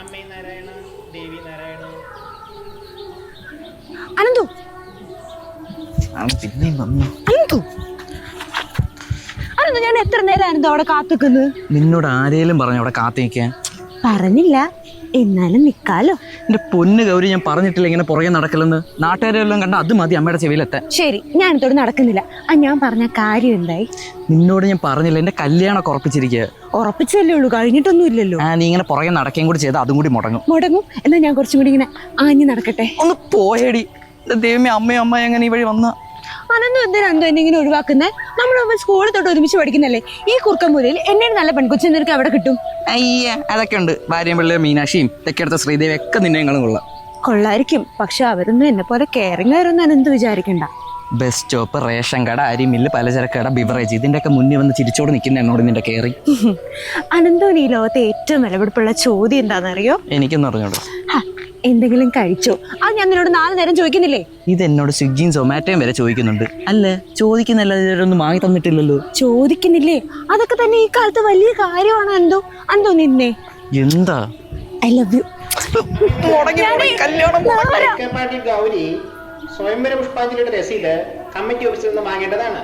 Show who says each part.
Speaker 1: അമ്മേ നാരായണ ദേവി നാരായണ.
Speaker 2: അനന്തു.
Speaker 3: പിന്നെയും വന്നു.
Speaker 2: അനന്തു. അനന്തു ഞാൻ എത്ര നേരം അനന്തു അവിടെ കാത്തുക്കുന്നത്
Speaker 3: നിന്നോട് ആരേലും പറഞ്ഞു അവിടെ കാത്തി നിൽക്കാൻ
Speaker 2: പറഞ്ഞില്ല. എന്നാലും നിക്കാലോ.
Speaker 3: എന്റെ പൊന്ന് ഗൗരി ഞാൻ പറഞ്ഞിട്ടില്ല ഇങ്ങനെ പുറകെ നടക്കലെന്ന്. നാട്ടുകാരെല്ലാം കണ്ട അത് മതി അമ്മയുടെ ചെവിയിലെത്താൻ.
Speaker 2: ശരി ഞാൻ ഇതോട് നടക്കുന്നില്ല. ആ ഞാൻ പറഞ്ഞ കാര്യം എന്തായി?
Speaker 3: നിന്നോട് ഞാൻ പറഞ്ഞില്ല എന്റെ കല്യാണം ഉറപ്പിച്ചിരിക്കുക
Speaker 2: ഉറപ്പിച്ചല്ലേ ഉള്ളൂ കഴിഞ്ഞിട്ടൊന്നും ഇല്ലല്ലോ
Speaker 3: ആ നീ ഇങ്ങനെ പുറകെ നടക്കുകയും കൂടി ചെയ്താൽ അതും കൂടി മുടങ്ങും.
Speaker 2: മുടങ്ങും? എന്നാ ഞാൻ കുറച്ചും കൂടി ഇങ്ങനെ ആഞ്ഞു നടക്കട്ടെ.
Speaker 3: ഒന്ന് പോയടി. ദൈവമേ അമ്മയും അമ്മ എങ്ങനെ ഈ വഴി വന്ന.
Speaker 2: അനന്തു എന്തിനാ അന്തോ എന്നെ ഇങ്ങനെ ഒഴിവാക്കുന്നേ നമ്മൾ സ്കൂളിൽ തൊട്ട് ഒരുമിച്ച് പഠിക്കുന്നല്ലേ ഈ കുറുക്കമ്പൂരിൽ എന്നെ നല്ല പെൺകൊച്ചു നിനക്ക് അവിടെ കിട്ടും?
Speaker 3: അയ്യ അതൊക്കെ ഉണ്ട്. ഭാര്യയും പിള്ളേരും മീനാക്ഷിയും തെക്കടുത്ത ശ്രീദേവി ഒക്കെ നിന്നെ ഞങ്ങളും കൊള്ളാം.
Speaker 2: കൊള്ളായിരിക്കും. പക്ഷെ അവരൊന്നും എന്നെ പോലെ കെയറിങ് ആയിരുന്നു അനന്ത് വിചാരിക്കണ്ട.
Speaker 3: ബസ് സ്റ്റോപ്പ് റേഷൻ കട അരി മില്ല് പലചരക്ക് കട ബിവറേജ് ഇതിന്റെയൊക്കെ മുന്നിൽ വന്ന് ചിരിച്ചോട് നിൽക്കുന്ന എന്നോട് നിന്റെ കയറി
Speaker 2: അനന്തോന് ഈ ലോകത്തെ ഏറ്റവും വിലപിടിപ്പുള്ള ചോദ്യം എന്താണെന്നറിയോ?
Speaker 3: എനിക്കൊന്നും അറിഞ്ഞോളൂ
Speaker 2: എന്തെങ്കിലും കഴിച്ചോ? അത് ഞാൻ നിന്നോട് നാല് നേരം ചോദിക്കുന്നില്ലേ?
Speaker 3: ഇത് എന്നോട് സ്വിഗ്ഗിയും സൊമാറ്റോയും വരെ ചോദിക്കുന്നുണ്ട്. അല്ല ചോദിക്കുന്നല്ലൊന്നും വാങ്ങി തന്നിട്ടില്ലല്ലോ.
Speaker 2: ചോദിക്കുന്നില്ലേ? അതൊക്കെ തന്നെ ഈ കാലത്ത് വലിയ കാര്യമാണ് എന്തോ? എന്തോ നിന്നെ?
Speaker 3: എന്താ?
Speaker 2: ഐ ലവ് യു
Speaker 1: സ്വയംവര പുഷ്പാഞ്ജലിയുടെ രസീത് കമ്മിറ്റി ഓഫീസിൽ നിന്ന് വാങ്ങേണ്ടതാണ്.